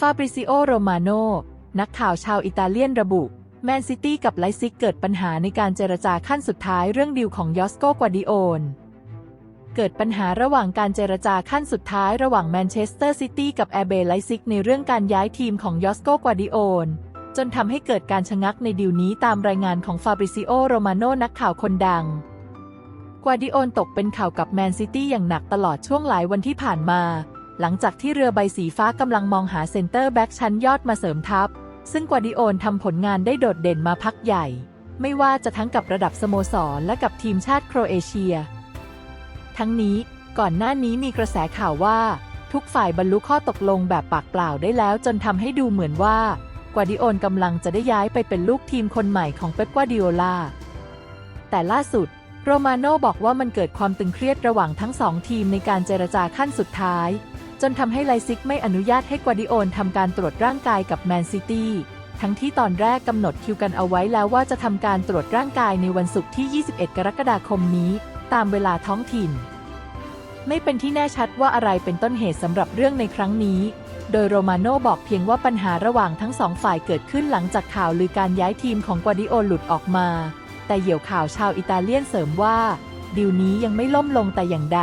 ฟาบริซิโอ โรมาโน นักข่าวชาวอิตาเลียนระบุ แมนซิตี้กับไลซิกเกิดปัญหาในการเจรจาขั้นสุดท้ายเรื่องดีลของยอสโกกวาดิโอนเกิดปัญหาระหว่างการเจรจาขั้นสุดท้ายระหว่างแมนเชสเตอร์ซิตี้กับแอร์เบไลซิกในเรื่องการย้ายทีมของยอสโกกวาดิโอนจนทำให้เกิดการชะงักในดีลนี้ตามรายงานของฟาบริซิโอ โรมาโนนักข่าวคนดัง กวาดิโอนตกเป็นข่าวกับแมนซิตี้อย่างหนักตลอดช่วงหลายวันที่ผ่านมา หลังจากที่เรือใบสีฟ้ากำลังมองหาเซนเตอร์แบ็กชั้นยอดมาเสริมทัพ ซึ่งกวาดิโอนทำผลงานได้โดดเด่นมาพักใหญ่ ไม่ว่าจะทั้งกับระดับสโมสรและกับทีมชาติโครเอเชีย ทั้งนี้ก่อนหน้านี้มีกระแสข่าวว่า ทุกฝ่ายบรรลุข้อตกลงแบบปากเปล่าได้แล้ว จนทำให้ดูเหมือนว่ากวาดิโอนกำลังจะได้ย้ายไปเป็นลูกทีมคนใหม่ของเป๊ปกวาดิโอลาแต่ล่าสุดโรมาโน่บอกว่ามันเกิดความตึงเครียดระหว่างทั้งสองทีมในการเจรจาขั้นสุดท้าย จนทำให้ไลซิกไม่อนุญาตให้กวาดิโอนทำการตรวจร่างกายกับแมนซิตี้ทั้งที่ตอนแรกกำหนดคิวกันเอาไว้แล้วว่าจะทำการตรวจร่างกายในวันศุกร์ที่ 21 กรกฎาคมนี้ ตามเวลาท้องถิ่น ไม่เป็นที่แน่ชัดว่าอะไรเป็นต้นเหตุสำหรับเรื่องในครั้งนี้ โดยโรมาโน่บอกเพียงว่าปัญหาระหว่างทั้งสองฝ่ายเกิดขึ้นหลังจากข่าวลือการย้ายทีมของกวาดิโอหลุดออกมา แต่เหยี่ยวข่าวชาวอิตาเลียนเสริมว่าดีลนี้ยังไม่ล่มลงแต่อย่างใด